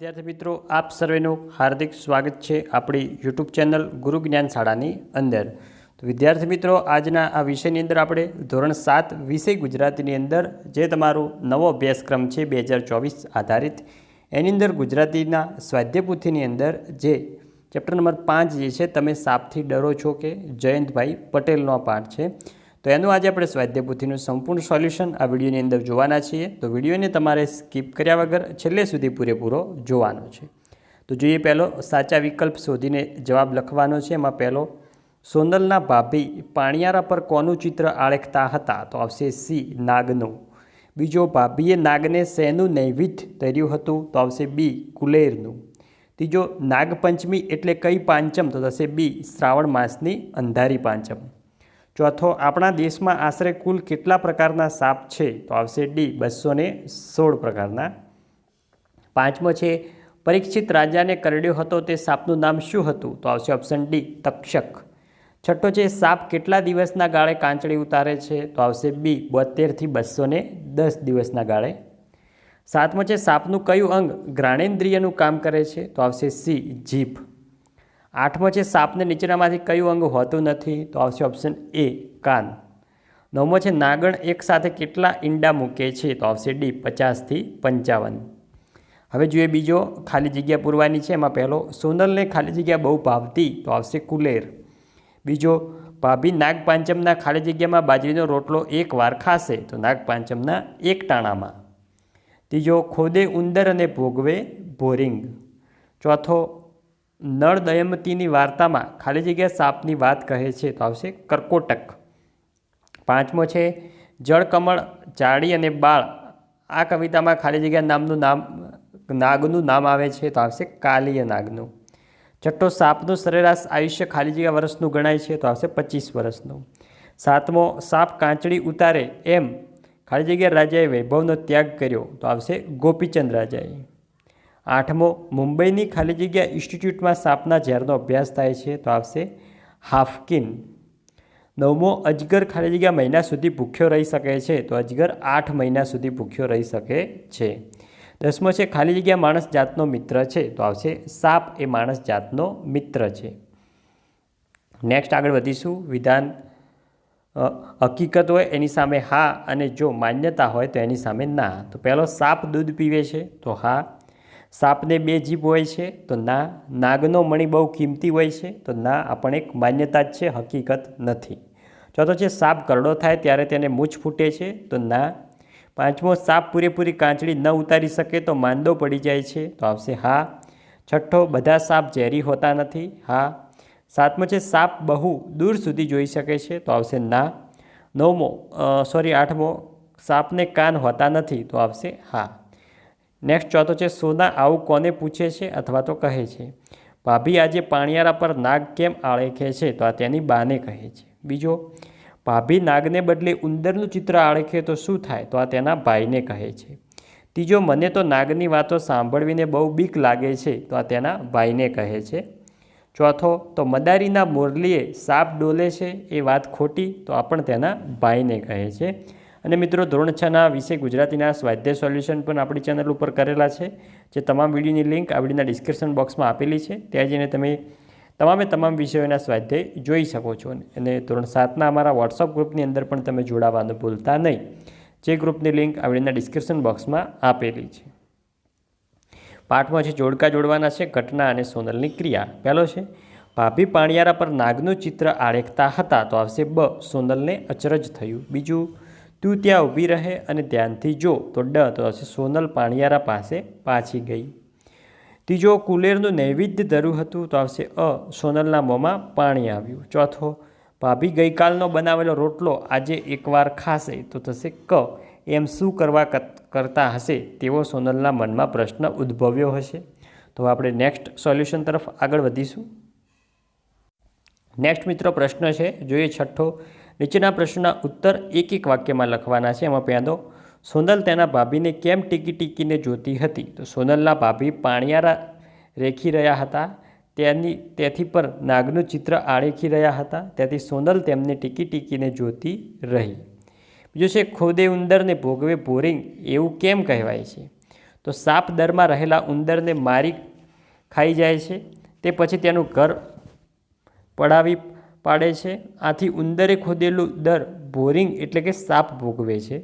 વિદ્યાર્થી મિત્રો, આપ સર્વેનું હાર્દિક સ્વાગત છે આપણી યુટ્યુબ ચેનલ ગુરુ જ્ઞાન શાળાની અંદર. તો વિદ્યાર્થી મિત્રો, આજના આ વિષયની અંદર આપણે ધોરણ સાત વિષય ગુજરાતીની અંદર જે તમારો નવો અભ્યાસક્રમ છે બે હજાર ચોવીસ આધારિત, એની અંદર ગુજરાતીના સ્વાધ્યપુથીની અંદર જે ચેપ્ટર નંબર પાંચ જે છે, તમે સાપથી ડરો છો કે જયંતભાઈ પટેલનો પાઠ છે. તો એનું આજે આપણે સ્વાધ્યાયપોથીનું સંપૂર્ણ સોલ્યુશન આ વિડીયોની અંદર જોવાના છીએ. તો વિડીયોને તમારે સ્કીપ કર્યા વગર છેલ્લે સુધી પૂરેપૂરો જોવાનો છે. તો જોઈએ પહેલો, સાચા વિકલ્પ શોધીને જવાબ લખવાનો છે. એમાં પહેલો, સોનલના ભાભી પાણિયારા પર કોનું ચિત્ર આળેખતા હતા? તો આવશે સી, નાગનું. બીજો, ભાભીએ નાગને શેનું નૈવિધ્ય ધર્યું હતું? તો આવશે બી, કુલેરનું. ત્રીજો, નાગપંચમી એટલે કઈ પાંચમ? તો થશે બી, શ્રાવણ માસની અંધારી પાંચમ. ચોથો આપણા દેશમાં આશરે કુલ કેટલા પ્રકારના સાપ છે, તો આવશે ડી, બસો સોળ પ્રકારના. પાંચમો છે, પરીક્ષિત રાજાને કરડ્યો હતો તે સાપનું નામ શું હતું, તો આવશે ઓપ્શન ડી, તક્ષક. છઠ્ઠો છે, સાપ કેટલા દિવસના ગાળે કાંચળી ઉતારે છે, તો આવશે બી બોતેરથી બસો દસ દિવસના ગાળે. સાતમો છે, સાપનું કયું અંગ ઘ્રાણેન્દ્રિયનું કામ કરે છે, તો આવશે સી, જીભ. આઠમો છે, સાપને નીચેનામાંથી કયું અંગ હોતું નથી? તો આવશે ઓપ્શન એ કાન. નવમો છે, નાગણ એકસાથે કેટલા ઈંડા મૂકે છે? તો આવશે ડી પચાસથી પંચાવન. હવે જોઈએ બીજો, ખાલી જગ્યા પૂરવાની છે. એમાં પહેલો, સોનલને ખાલી જગ્યા બહુ ભાવતી, તો આવશે કુલેર. બીજો, ભાભી નાગપાંચમના ખાલી જગ્યામાં બાજરીનો રોટલો એક વાર ખાશે, તો નાગપાંચમના એક ટાણામાં. ત્રીજો, ખોદે ઉંદર અને ભોગવે ભોરિંગ ચોથો નળ દયમતીની વાર્તામાં ખાલી જગ્યા સાપની વાત કહે છે તો આવશે કર્કોટક. પાંચમો છે, જળકમળ ચાળી અને બાળ. આ કવિતામાં ખાલી જગ્યા નામનું નામ, નાગનું નામ આવે છે તો આવશે કાલીય નાગનું. છઠ્ઠો, સાપનું સરેરાશ આયુષ્ય ખાલી જગ્યા વર્ષનું ગણાય છે તો આવશે પચીસ વર્ષનું. સાતમો, સાપ કાંચડી ઉતારે એમ. ખાલી જગ્યા રાજાએ વૈભવનો ત્યાગ કર્યો તો આવશે ગોપીચંદ રાજાએ. આઠમો, મુંબઈની ખાલી જગ્યા ઇન્સ્ટિટ્યૂટમાં સાપના ઝેરનો અભ્યાસ થાય છે, તો આવશે હાફકિન. નવમો, અજગર ખાલી જગ્યા મહિના સુધી ભૂખ્યો રહી શકે છે, તો અજગર આઠ મહિના સુધી ભૂખ્યો રહી શકે છે. દસમો છે, ખાલી જગ્યા માણસ જાતનો મિત્ર છે, તો આવશે સાપ એ માણસ જાતનો મિત્ર છે. નેક્સ્ટ આગળ વધીશું. વિધાન હકીકત હોય એની સામે હા અને જો માન્યતા હોય તો એની સામે ના. તો પહેલો, સાપ દૂધ પીવે છે, તો હા સાપને બે જીભ હોય છે, તો ના. નાગનો મણી બહુ કિંમતી હોય છે, તો ના આ પણ એક માન્યતા જ છે, હકીકત નથી. ચોથો છે, સાપ કરડો થાય ત્યારે તેને મૂછ ફૂટે છે, તો ના. પાંચમો, સાપ પૂરેપૂરી કાંચળી ન ઉતારી શકે તો માંદો પડી જાય છે, તો આવશે હા. છઠ્ઠો, બધા સાપ ઝેરી હોતા નથી, હા. સાતમો છે, સાપ બહુ દૂર સુધી જોઈ શકે છે, તો આવશે ના. નવમો સોરી આઠમો, સાપને કાન હોતા નથી, તો આવશે હા. નેક્સ્ટ ચોથો છે સોના આવું કોને પૂછે છે અથવા તો કહે છે? ભાભી આજે પાણિયારા પર નાગ કેમ આળેખે છે? તો આ તેની બાને કહે છે. બીજો, ભાભી નાગને બદલે ઉંદરનું ચિત્ર આળેખે તો શું થાય? તો આ તેના ભાઈને કહે છે. ત્રીજો, મને તો નાગની વાતો સાંભળવીને બહુ બીક લાગે છે. તો આ તેના ભાઈને કહે છે. ચોથો, તો મદારીના મુરલીએ સાપ ડોલે છે? એ વાત ખોટી, તો આ પણ તેના ભાઈને કહે છે. અને મિત્રો, ધોરણ છના વિશે ગુજરાતીના સ્વાધ્યાય સોલ્યુશન પણ આપણી ચેનલ ઉપર કરેલા છે, જે તમામ વિડીયોની લિંક આ વિડીયોના ડિસ્ક્રિપ્શન બોક્સમાં આપેલી છે. ત્યાં જઈને તમે તમામે તમામ વિષયોના સ્વાધ્યાય જોઈ શકો છો. અને ધોરણ સાતના અમારા વોટ્સઅપ ગ્રુપની અંદર પણ તમે જોડાવાનું ભૂલતા નહીં. જે ગ્રુપની લિંક આ વિડીયોના ડિસ્ક્રિપ્શન બોક્સમાં આપેલી છે. પાઠમાં છે જોડકા જોડવાના છે, ઘટના અને સોનલની ક્રિયા. પહેલો છે, ભાભી પાણિયારા પર નાગનું ચિત્ર આળેખતા હતા તો આવશે બ. સોનલને અચરજ થયું. બીજું તું ત્યાં ઊભી રહે અને ધ્યાનથી જો તો ડ તો હશે સોનલ પાણિયારા પાસે પાછી ગઈ. ત્રીજો, કુલેરનું નૈવેદ્ય ધરું હતું તો આવશે અ, સોનલના મોંમાં પાણી આવ્યું. ચોથો, ભાભી ગઈકાલનો બનાવેલો રોટલો આજે એકવાર ખાશે તો થશે ક. એમ શું કરવા કરતા હશે તેવો સોનલના મનમાં પ્રશ્ન ઉદ્ભવ્યો હશે. તો આપણે નેક્સ્ટ સોલ્યુશન તરફ આગળ વધીશું. નેક્સ્ટ મિત્રો પ્રશ્ન છે, જોઈએ છઠ્ઠો નીચેના પ્રશ્નના ઉત્તર એક એક વાક્યમાં લખવાના છે. એમાં પહેલો સોનલ તેના ભાભીને કેમ ટીકી ટીકીને જોતી હતી? તો સોનલના ભાભી પાણિયારા રેખી રહ્યા હતા. તેની, તેથી પર નાગનું ચિત્ર આળેખી રહ્યા હતા. તેથી સોનલ તેમને ટીકી ટીકીને જોતી રહી. બીજું છે, ખોદે ઉંદરને ભોગવે બોરિંગ એવું કેમ કહેવાય છે? તો સાપ દરમાં રહેલા ઉંદરને મારી ખાઈ જાય છે. તે પછી તેનું ઘર પડાવી પાડે છે. આથી ઉંદરે ખોદેલું દર બોરિંગ એટલે કે સાપ ભોગવે છે.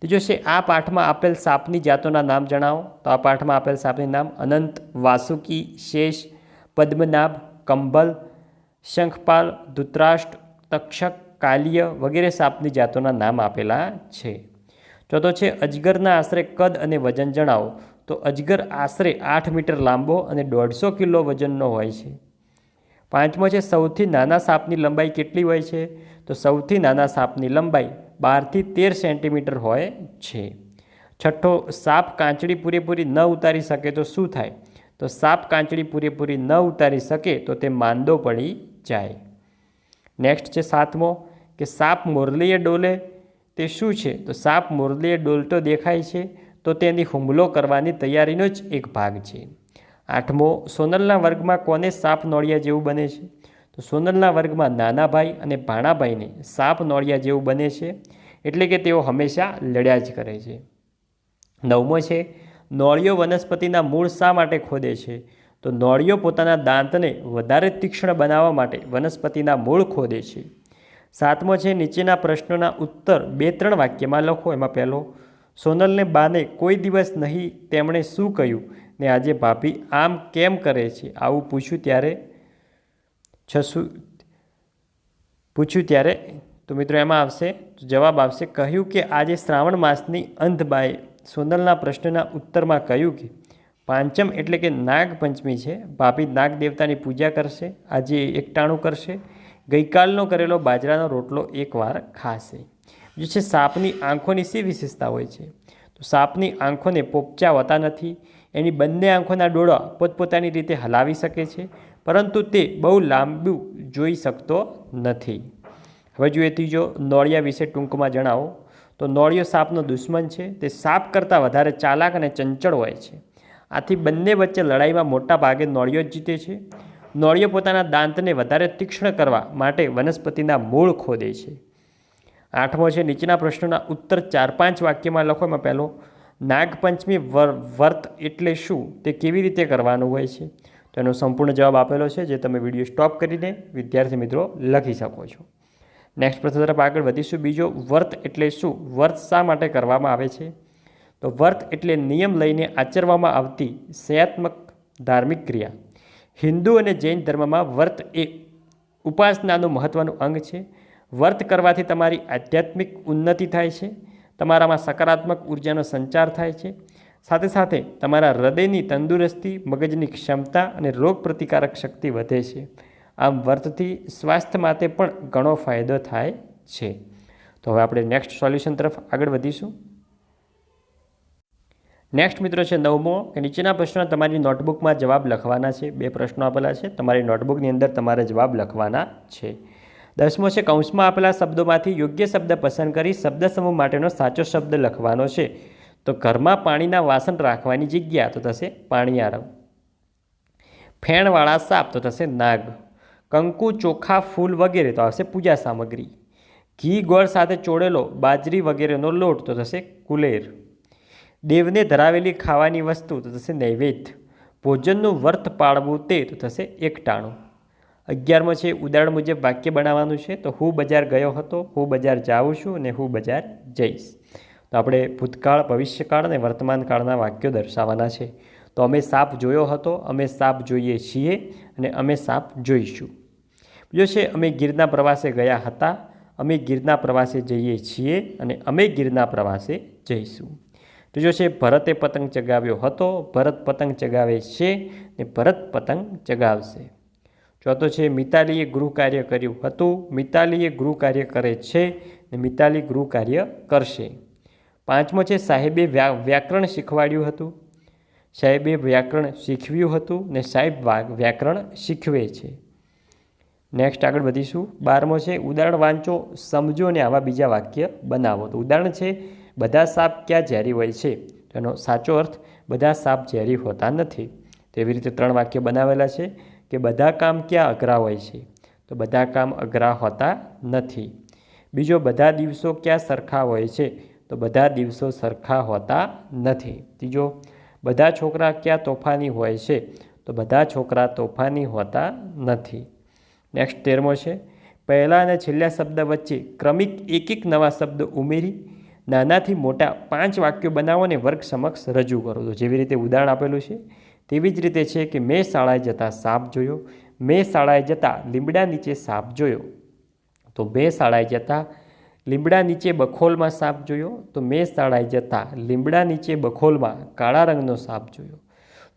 ત્રીજો છે આ પાઠમાં આપેલ સાપની જાતોના નામ જણાવો. તો આ પાઠમાં આપેલ સાપની નામ અનંત, વાસુકી, શેષ, પદ્મનાભ, કંબલ, શંખપાલ, ધૃતરાષ્ટ્ર, તક્ષક, કાલ્ય વગેરે સાપની જાતોના નામ આપેલા છે. ચોથો છે, અજગરના આશરે કદ અને વજન જણાવો. તો અજગર આશરે આઠ મીટર લાંબો અને દોઢસો કિલો વજનનો હોય છે. પાંચમો છે, સૌથી નાના સાપની લંબાઈ કેટલી હોય છે? તો સૌથી નાના સાપની લંબાઈ બારથી તેર સેન્ટીમીટર હોય છે. છઠ્ઠો, સાપ કાંચડી પૂરેપૂરી ન ઉતારી શકે તો શું થાય? તો સાપ કાંચડી પૂરેપૂરી ન ઉતારી શકે તો તે માંદો પડી જાય. નેક્સ્ટ છે, સાતમો, કે સાપ મુરલીએ ડોલે તે શું છે? તો સાપ મુરલીએ ડોલતો દેખાય છે, તો તેની હુમલો કરવાની તૈયારીનો જ એક ભાગ છે. આઠમો, સોનલના વર્ગમાં કોને સાપ નોળિયા જેવું બને છે? તો સોનલના વર્ગમાં નાના ભાઈ અને ભાણાભાઈને સાપ નોળિયા જેવું બને છે, એટલે કે તેઓ હંમેશા લડ્યા જ કરે છે. નવમો છે, નોળિયો વનસ્પતિના મૂળ શા માટે ખોદે છે? તો નોળિયો પોતાના દાંતને વધારે તીક્ષ્ણ બનાવવા માટે વનસ્પતિના મૂળ ખોદે છે. સાતમો છે, નીચેના પ્રશ્નોના ઉત્તર બે ત્રણ વાક્યમાં લખો એમાં પહેલો. સોનલને બાને કોઈ દિવસ નહીં તેમણે શું કહ્યું? ને આજે ભાભી આમ કેમ કરે છે? આવું પૂછ્યું ત્યારે છસું, પૂછ્યું ત્યારે, તો મિત્રો એમાં આવશે જવાબ આવશે, કહ્યું કે આજે શ્રાવણ માસની અંધબાએ સોનલના પ્રશ્નના ઉત્તરમાં કહ્યું કે પાંચમ એટલે કે નાગપંચમી છે, ભાભી નાગ દેવતાની પૂજા કરશે, આજે એકટાણું કરશે, ગઈકાલનો કરેલો બાજરાનો રોટલો એકવાર ખાશે. જે છે, સાપની આંખોની શી વિશેષતા હોય છે? તો સાપની આંખોને પોપચા હોતા નથી એની બંને આંખોના ડોળા પોતપોતાની રીતે હલાવી શકે છે, પરંતુ તે બહુ લાંબુ જોઈ શકતો નથી. હવે જોઈએ ત્રીજો નોળિયા વિશે ટૂંકમાં જણાવો. તો નોળિયો સાપનો દુશ્મન છે, તે સાપ કરતાં વધારે ચાલાક અને ચંચળ હોય છે. આથી બંને વચ્ચે લડાઈમાં મોટા ભાગે નોળિયો જ જીતે છે. નોળિયો પોતાના દાંતને વધારે તીક્ષ્ણ કરવા માટે વનસ્પતિના મૂળ ખોદે છે. આઠમો છે, નીચેના પ્રશ્નોના ઉત્તર ચાર પાંચ વાક્યમાં લખો એમાં પહેલો. નાગપંચમી વર, વર્ત એટલે શું? તે કેવી રીતે કરવાનું હોય છે? તો એનો સંપૂર્ણ જવાબ આપેલો છે, જે તમે વીડિયો સ્ટોપ કરીને વિદ્યાર્થી મિત્રો લખી શકો છો. નેક્સ્ટ પ્રશ્ન તરફ આગળ વધીશું. બીજો, વર્ત એટલે શું? વર્ત શા માટે કરવામાં આવે છે? તો વર્ત એટલે નિયમ લઈને આચરવામાં આવતી સયાત્મક ધાર્મિક ક્રિયા. હિન્દુ અને જૈન ધર્મમાં વર્ત એ ઉપાસનાનું મહત્ત્વનું અંગ છે. વર્ત કરવાથી તમારી આધ્યાત્મિક ઉન્નતિ થાય છે. તમારામાં સકારાત્મક ઉર્જાનો સંચાર થાય છે. સાથે સાથે તમારા હૃદયની તંદુરસ્તી, મગજની ક્ષમતા અને રોગ પ્રતિકારક શક્તિ વધે છે. આમ વર્તથી સ્વાસ્થ્ય માટે પણ ઘણો ફાયદો થાય છે. તો હવે આપણે નેક્સ્ટ સોલ્યુશન તરફ આગળ વધીશું. નેક્સ્ટ મિત્રો છે નવમો, કે નીચેના પ્રશ્નો તમારી નોટબુકમાં જવાબ લખવાના છે. બે પ્રશ્નો આપેલા છે. તમારી નોટબુકની અંદર તમારે જવાબ લખવાના છે. દસમો છે, કૌંસમાં આપેલા શબ્દોમાંથી યોગ્ય શબ્દ પસંદ કરી શબ્દ સમૂહ માટેનો સાચો શબ્દ લખવાનો છે. તો ઘરમાં પાણીના વાસણ રાખવાની જગ્યા તો થશે પાણીયારવ. ફેણવાળા સાપ તો થશે નાગ. કંકુ, ચોખા, ફૂલ વગેરે તો આવશે પૂજા સામગ્રી. ઘી, ગોળ સાથે ચોળેલો, બાજરી વગેરેનો લોટ તો થશે કુલેર. દેવને ધરાવેલી ખાવાની વસ્તુ તો થશે નૈવેદ્ય. ભોજનનું વર્ત પાળવું તે તો થશે એકટાણું. અગિયારમો છે ઉદાહરણ મુજબ વાક્ય બનાવવાનું છે. તો હું બજાર ગયો હતો, હું બજાર જાઉં છું અને હું બજાર જઈશ. તો આપણે ભૂતકાળ, ભવિષ્યકાળ અને વર્તમાનકાળના વાક્યો દર્શાવવાના છે. તો અમે સાપ જોયો હતો, અમે સાપ જોઈએ છીએ અને અમે સાપ જોઈશું. બીજો છે, અમે ગીરના પ્રવાસે ગયા હતા, અમે ગીરના પ્રવાસે જઈએ છીએ અને અમે ગીરના પ્રવાસે જઈશું. ત્રીજો છે, ભરતે પતંગ ચગાવ્યો હતો, ભરત પતંગ ચગાવે છે ને ભરત પતંગ ચગાવશે. ચોથો છે, મિતાલીએ ગૃહ કાર્ય કર્યું હતું. મિતાલીએ ગૃહ કાર્ય કરે છે ને મિતાલી ગૃહ કાર્ય કરશે. પાંચમો છે, સાહેબે વ્યા, વ્યાકરણ શીખવાડ્યું હતું. સાહેબે વ્યાકરણ શીખવ્યું હતું ને સાહેબ વ્યાકરણ શીખવે છે. નેક્સ્ટ આગળ વધીશું. બારમો છે, ઉદાહરણ વાંચો, સમજો અને આવા બીજા વાક્ય બનાવો. તો ઉદાહરણ છે, બધા સાપ ક્યાં ઝેરી હોય છે? તેનો સાચો અર્થ, બધા સાપ ઝેરી હોતા નથી. તેવી રીતે ત્રણ વાક્ય બનાવેલા છે. કે બધા કામ ક્યાં અઘરા હોય છે? તો બધા કામ અઘરા હોતા નથી. બીજો, બધા દિવસો ક્યાં સરખા હોય છે? તો બધા દિવસો સરખા હોતા નથી. ત્રીજો, બધા છોકરા ક્યાં તોફાની હોય છે? તો બધા છોકરા તોફાની હોતા નથી. નેક્સ્ટ તેરમો છે. પહેલા અને છેલ્લા શબ્દ વચ્ચે ક્રમિક એક એક નવા શબ્દ ઉમેરી, નાનાથી મોટા પાંચ વાક્યો બનાવો અને વર્ગ સમક્ષ રજૂ કરો. તો જેવી રીતે ઉદાહરણ આપેલું છે. તેવી જ રીતે છે કે મેં શાળાએ જતાં સાપ જોયો, મેં શાળાએ જતાં લીમડા નીચે સાપ જોયો. તો મેં શાળાએ જતાં લીમડા નીચે બખોલમાં સાપ જોયો, તો મેં શાળાએ જતાં લીમડા નીચે બખોલમાં કાળા રંગનો સાપ જોયો.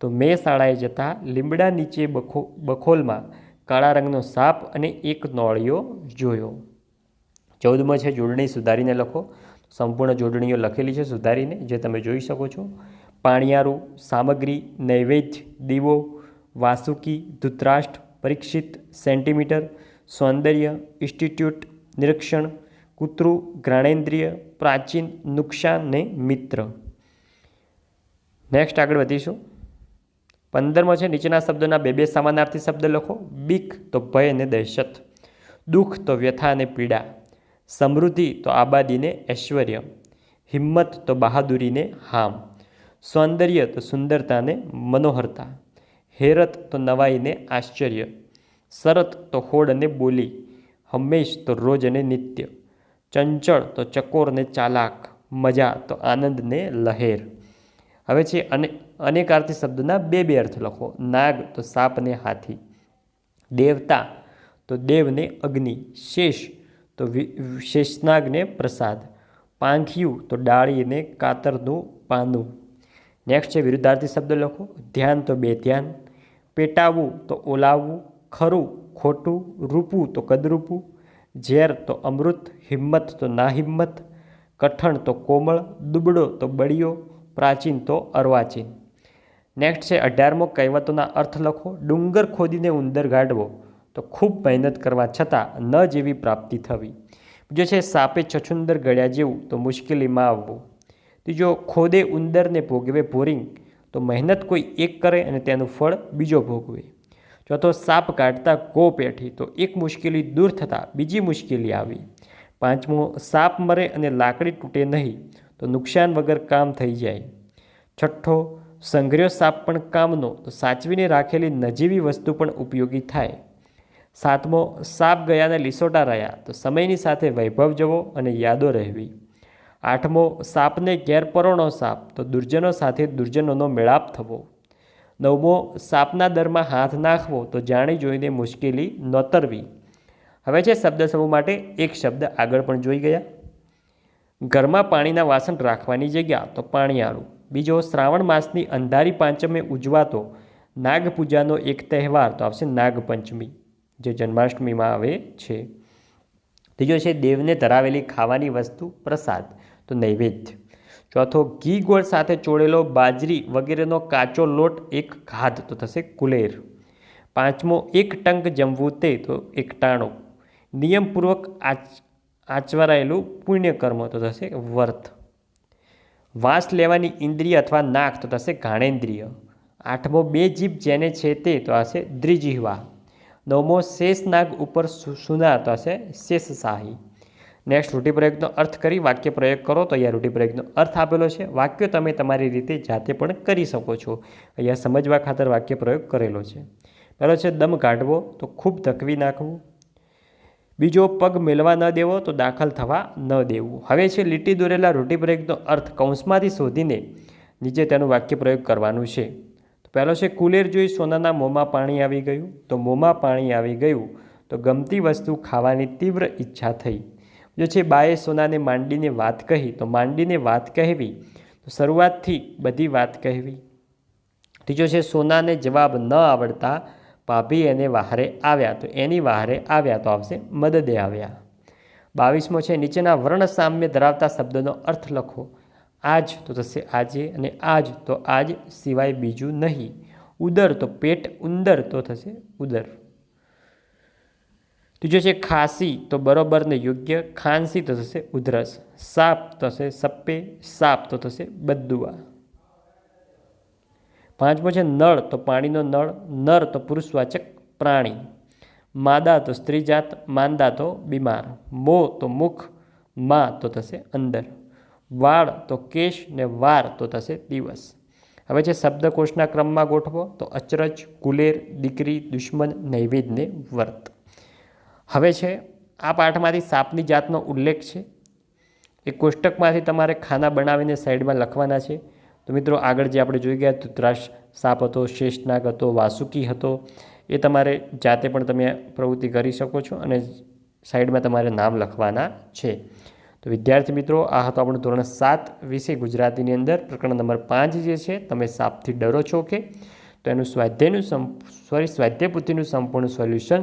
તો મેં શાળાએ જતાં લીમડા નીચે બખો, બખોલમાં કાળા રંગનો સાપ અને એક નોળિયો જોયો. ચૌદમાં છે, જોડણી સુધારીને લખો. સંપૂર્ણ જોડણીઓ લખેલી છે, સુધારીને, જે તમે જોઈ શકો છો. પાણિયારું, સામગ્રી, નૈવેદ્ય, દીવો, વાસુકી, ધૃતરાષ્ટ્ર, પરીક્ષિત સેન્ટીમીટર, સૌંદર્ય, ઇન્સ્ટિટ્યૂટ, નિરીક્ષણ, કૂતરું, જ્ઞાનેન્દ્રિય, પ્રાચીન નુકસાન ને મિત્ર. નેક્સ્ટ આગળ વધીશું. પંદરમાં છે, નીચેના શબ્દોના બે બે સમાનાર્થી શબ્દ લખો. બીક તો ભય અને દહેશત. દુઃખ તો વ્યથા અને પીડા. સમૃદ્ધિ તો આબાદીને ઐશ્વર્ય. હિંમત તો બહાદુરીને હામ. સૌંદર્ય તો સુંદરતાને મનોહરતા, હેરત તો નવાઈને આશ્ચર્ય, શરત તો હોડ અને બોલી, હંમેશ તો રોજ અને નિત્ય, ચંચળ તો ચકોર ને ચાલાક, મજા તો આનંદ ને લહેર. હવે છે અને અનેકાર્થી શબ્દના બે બે અર્થ લખો. નાગ તો સાપ ને હાથી, દેવતા તો દેવને અગ્નિ, શેષ તો શેષનાગને પ્રસાદ, પાંખિયું તો ડાળીને કાતરનું પાનું. નેક્સ્ટ છે વિરુદ્ધાર્થી શબ્દ લખો. ધ્યાન તો બે ધ્યાન. પેટાવવું તો ઓલાવવું ખરું ખોટું. રૂપું તો કદરૂપું. ઝેર તો અમૃત. હિંમત તો ના હિંમત કઠણ તો કોમળ. દુબળો તો બળિયો. પ્રાચીન તો અર્વાચીન. નેક્સ્ટ છે અઢારમો કહેવતોના અર્થ લખો. ડુંગર ખોદીને ઉંદર ગાઢવો. તો ખૂબ મહેનત કરવા છતાં ન જેવી પ્રાપ્તિ થવી. બીજો છે સાપે છછુંદર ગળ્યા જેવું. તો મુશ્કેલીમાં આવવું. ત્રીજો ખોદે ઉંદરને ભોગવે ભોરિંગ, તો મહેનત કોઈ એક કરે અને તેનું ફળ બીજો ભોગવે. ચોથો, સાપ કાઢતા કો પેઠી, તો એક મુશ્કેલી દૂર થતાં બીજી મુશ્કેલી આવી. પાંચમો, સાપ મરે અને લાકડી તૂટે નહીં, તો નુકસાન વગર કામ થઈ જાય. છઠ્ઠો, સંઘર્યો સાપ પણ કામનો, તો સાચવીને રાખેલી નજીવી વસ્તુ પણ ઉપયોગી થાય. સાતમો, સાપ ગયાને લીસોટા રહ્યા, તો સમયની સાથે વૈભવ જવો અને યાદો રહેવી. આઠમો સાપને ગેરપરોણો સાપ, તો દુર્જનો સાથે દુર્જનોનો મેળાપ થવો. નવમો, સાપના દરમાં હાથ નાખવો, તો જાણી જોઈને મુશ્કેલી નોતરવી. હવે છે શબ્દ સમૂહ માટે એક શબ્દ આગળ પણ જોઈ ગયા. ઘરમાં પાણીના વાસણ રાખવાની જગ્યા, તો પાણીયાળું. બીજો, શ્રાવણ માસની અંધારી પાંચમે ઉજવાતો નાગપૂજાનો એક તહેવાર, તો આવશે નાગપંચમી, જે જન્માષ્ટમીમાં આવે છે. ત્રીજો છે દેવને ધરાવેલી ખાવાની વસ્તુ પ્રસાદ. તો નૈવેદ્ય. ચોથો ઘી ગોળ સાથે ચોળેલો બાજરી વગેરેનો કાચો લોટ, એક ખાધ તો થશે કુલેર. પાંચમો, એક ટંક જમવું તે, તો એકટાણો નિયમપૂર્વક આચ, આચવરાયેલું પુણ્યકર્મ, તો થશે વર્ત. વાંસ લેવાની ઇન્દ્રિય અથવા નાક, તો થશે ઘાણેન્દ્રિય. આઠમો, બે જીભ જેને છે તે, તો હશે દ્રિજીહવા નવમો શેષ નાગ ઉપર સુનાર, તો હશે શેષશાહી. નેક્સ્ટ રૂઢિપ્રયોગનો અર્થ કરી વાક્ય પ્રયોગ કરો. તો અહીંયા રૂઢિપ્રયોગનો અર્થ આપેલો છે. વાક્ય તમે તમારી રીતે જાતે પણ કરી શકો છો. અહીંયા સમજવા ખાતર વાક્ય પ્રયોગ કરેલો છે. પહેલો છે, દમ કાઢવો. તો ખૂબ ધકવી નાખવું. બીજો, પગ મેળવા ન દેવો. તો દાખલ થવા ન દેવું. હવે છે, લીટી દોરેલા રૂઢિપ્રયોગનો અર્થ કૌંસમાંથી શોધીને નીચે તેનું વાક્ય પ્રયોગ કરવાનું છે. તો પહેલો છે, કુલેર જોઈ સોનાના મોંમાં પાણી આવી ગયું. તો મોંમાં પાણી આવી ગયું. તો ગમતી વસ્તુ ખાવાની તીવ્ર ઈચ્છા થઈ. જો છે બાએ સોનાને માંડીને વાત કહી, તો માંડીને વાત કહેવી, તો શરૂઆતથી બધી વાત કહેવી. ત્રીજો છે, સોનાને જવાબ ન આવડતા ભાભી એને વાહરે આવ્યા, તો એની વાહરે આવ્યા તો આવશે મદદે આવ્યા. બાવીસમો છે, નીચેના વર્ણ સામ્ય ધરાવતા શબ્દનો અર્થ લખો. આજ તો થશે આજે અને આજ તો આજ સિવાય બીજું નહીં. ઉદર તો પેટ ઉંદર તો થશે ઉદર. ત્રીજો છે ખાંસી, તો બરોબર ને યોગ્ય ખાંસી તો થશે ઉધરસ. સાપ થશે સપ્પે, સાપ તો થશે બદ્દુઆ. પાંચમો છે નળ, તો પાણીનો નળ. નર તો પુરુષવાચક પ્રાણી. માદા તો સ્ત્રીજાત, માંદા તો બીમાર. મો તો મુખ, મા તો થશે અંદર. વાળ તો કેશ ને વાર તો થશે દિવસ. હવે છે શબ્દકોશના ક્રમમાં ગોઠવો તો અચરજ, કુલેર, દીકરી, દુશ્મન નૈવેદ્યને વર્ત. હવે છે, આ પાઠમાંથી સાપની જાતનો ઉલ્લેખ છે. એ કોષ્ટકમાંથી તમારે ખાના બનાવીને સાઈડમાં લખવાના છે. તો મિત્રો, આગળ જે આપણે જોઈ ગયા, ધૂતરાશ સાપ હતો, શેષનાગ હતો, વાસુકી હતો, એ તમારે જાતે પણ તમે પ્રવૃત્તિ કરી શકો છો અને સાઈડમાં તમારે નામ લખવાના છે. તો વિદ્યાર્થી મિત્રો, આ હતો આપણું ધોરણ સાત વિષય ગુજરાતીની અંદર. પ્રકરણ નંબર પાંચ જે છે, તમે સાપથી ડરો છો કે? તો એનું સ્વાધ્યાયનું સોરી, સ્વાધ્યાય પુથીનું સંપૂર્ણ સોલ્યુશન